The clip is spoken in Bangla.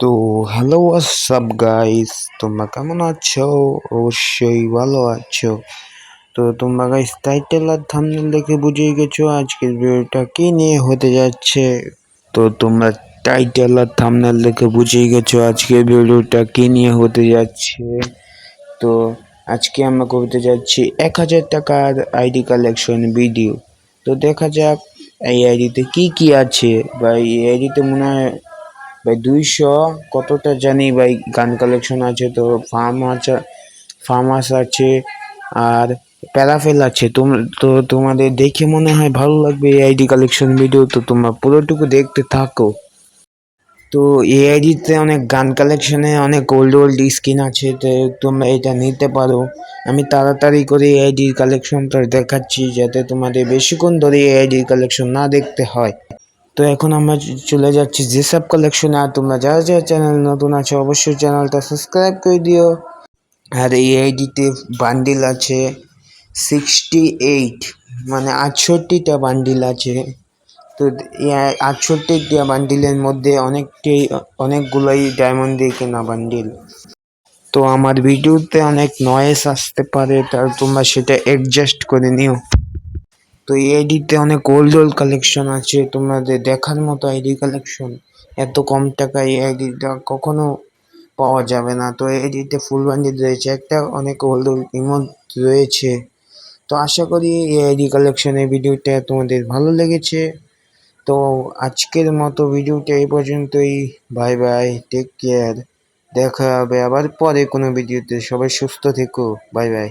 তো হ্যালো হোয়াটসঅ্যাপ গাইস তোমরা কেমন আছো? অবশ্যই ভালো আছো। তো তোমরা গাইস টাইটেল আর থাম্বনেল দেখে বুঝেই গেছো আজকের ভিডিওটা কি নিয়ে হতে যাচ্ছে। তো তোমরা টাইটেল আর থাম্বনেল দেখে বুঝেই গেছো আজকের ভিডিওটা কি নিয়ে হতে যাচ্ছে। তো আজকে আমরা করতে যাচ্ছি এক হাজার টাকার আইডি কালেকশন ভিডিও তো দেখা যাক, এই আইডিতে কি কি আছে? বা এই আইডিতে মনে হয় ভাই, দুইশো কতটা জানি ভাই গান কালেকশন আছে তো ফার্ম আছে ফার্মাস আছে, আর প্যারাফেল আছে। তোম, তো তোমাদের দেখে মনে হয় ভালো লাগবে এই আইডি কালেকশন ভিডিও তো তোমরা পুরোটুকু দেখতে থাকো। তো এই আইডিতে অনেক গান কালেকশনে অনেক ওল্ড ওল্ড স্কিন আছে, তো তোমরা এটা নিতে পারো। আমি তাড়াতাড়ি করে এই আইডির কালেকশনটা দেখাচ্ছি, যাতে তোমাদের বেশিক্ষণ ধরে এই আইডির কালেকশন না দেখতে হয়। তো এখন আমরা চলে যাচ্ছি যেসব কালেকশনে আর তোমরা যারা যারা চ্যানেল নতুন আছে, অবশ্যই চ্যানেলটা সাবস্ক্রাইব করে দিও। আর এই আইডিতে বান্ডিল আছে সিক্সটি এইট মানে আটষট্টিটা বান্ডিল আছে। তো আটষট্টিটা বান্ডিলের মধ্যে অনেকটি অনেকগুলোই ডায়মন্ড দিয়ে কেনা বান্ডিল তো আমার ভিডিওতে অনেক নয়েস আসতে পারে তার তোমরা সেটা অ্যাডজাস্ট করে নিও। তো এই আইডিতে অনেক ওল্ড ওল্ড কালেকশন আছে, তোমাদের দেখার মতো আইডি কালেকশন এত কম টাকায় এই আইডিটা কখনো পাওয়া যাবে না। তো এই আইডিতে ফুল রয়েছে, একটা অনেক ওল্ড ওল্ড ইমোট রয়েছে। তো আশা করি এই আইডি কালেকশনের ভিডিওটা তোমাদের ভালো লেগেছে। তো আজকের মতো ভিডিওটা এই পর্যন্তই। বাই বাই টেক কেয়ার দেখা হবে আবার পরে কোনো ভিডিওতে। সবাই সুস্থ থেকো। Bye bye